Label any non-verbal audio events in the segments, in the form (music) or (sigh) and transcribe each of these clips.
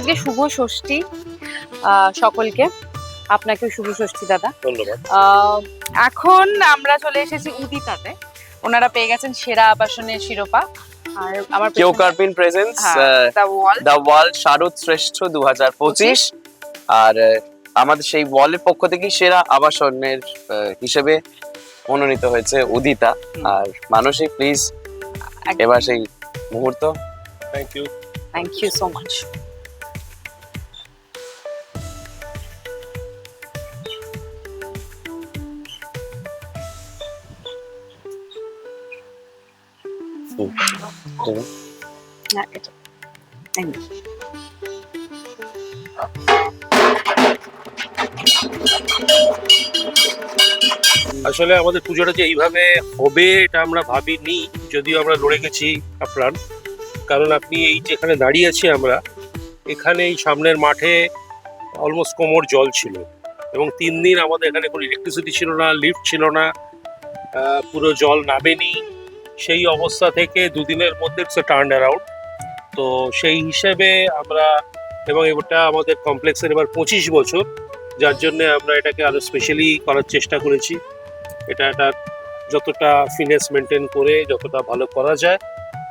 আজকে শুভ ষষ্ঠী আহ, সকলকে। আপনাকে শুভ ষষ্ঠী দাদা। আহ, এখন আমরা চলে এসেছি উদিতাতে। ওনারা পেয়ে গেছেন সেরা আবাসনের শিরোপা। আর আমার Keo Karpin presents the wall world শারদ শ্রেষ্ঠ দু হাজার পঁচিশ। আর আমাদের সেই ওয়ালের পক্ষ থেকে সেরা আবাসনের আহ, হিসেবে মনোনীত হয়েছে উদিতা। আর মানসী প্লিজ এবার সেই মুহূর্ত। Thank you thank you so much না এটা. আসলে আমাদের পুজোটা যে এইভাবে হবে এটা আমরা ভাবিনি যদিও আমরা লড়ে গেছি আপ্রাণ কারণ আপনি এই যেখানে দাঁড়িয়ে আছি আমরা এখানে এই সামনের মাঠে অলমোস্ট কোমর জল ছিল। এবং তিন দিন আমাদের এখানে কোনো ইলেকট্রিসিটি ছিল না লিফট ছিল না আহ, পুরো জল নামেনি। সেই অবস্থা থেকে দুদিনের মধ্যে ইটস টার্ন অ্যারাউন্ড তো সেই হিসেবে আমরা এবং এটা আমাদের কমপ্লেক্সের এবার পঁচিশ বছর, যার জন্য আমরা এটাকে আরও স্পেশালি করার চেষ্টা করেছি। এটা এটা যতটা ফিনেস মেনটেন করে যতটা ভালো করা যায়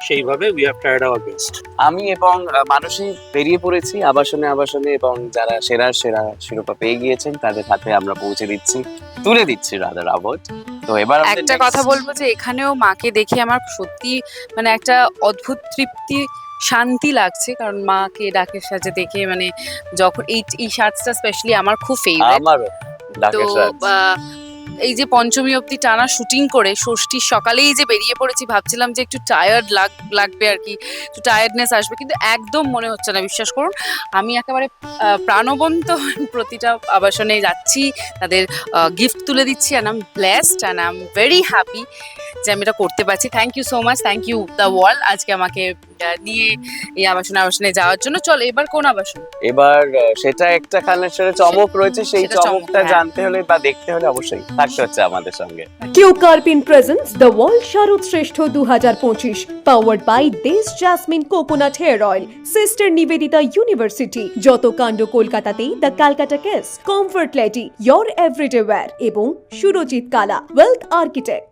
সেইভাবে we have tried our best আমি এবং মানসী বেরিয়ে পড়েছি আবাসনে আবাসনে এবং যারা সেরা সেরা শিরোপা পেয়ে গিয়েছেন তাদের হাতে আমরা পৌঁছে দিচ্ছি তুলে দিচ্ছি রাদার আবট তো এবার একটা কথা বলব যে এখানেও মাকে দেখে আমার সত্যি মানে একটা অদ্ভুত তৃপ্তি শান্তি লাগছে। কারণ মাকে ডাকের সাজে দেখে মানে যখন এই এই সাজটা স্পেশালি আমার খুব ফেভারিট আমারও তো এই যে পঞ্চমী অবধি টানা শুটিং করে ষষ্ঠীর সকালেই যে বেরিয়ে পড়েছি, ভাবছিলাম যে একটু টায়ার্ড লাগ, লাগবে আর কি, একটু টায়ার্ডনেস আসবে, কিন্তু একদম মনে হচ্ছে না, বিশ্বাস করুন। আমি একেবারে প্রাণবন্ত (laughs) প্রতিটা আবাসনে যাচ্ছি, তাদের গিফট তুলে দিচ্ছি and am blessed and am very happy যে আমি এটা করতে পারছি। Thank you so much thank you the wall আজকে আমাকে নিয়ে এই আবাসনে আবাসনে যাওয়ার জন্য। চল এবার কোন আবাসন? এবার সেটা একটা কানেকশনের চমক রয়েছে সেই চমকটা হ্যাঁ। জানতে হলে বা দেখতে হলে অবশ্যই থাকতে হচ্ছে আমাদের সঙ্গে। Keo Karpin presents the world শারদ শ্রেষ্ঠ দু হাজার পঁচিশ পাওয়ার্ড বাই দেশ Jasmine coconut hair oil sister Nivedita university যত কাণ্ড কলকাতাতেই the Calcutta case comfort lady your everyday wear এবং সুরজিৎ কালা ওয়েলথ আর্কিটেক্ট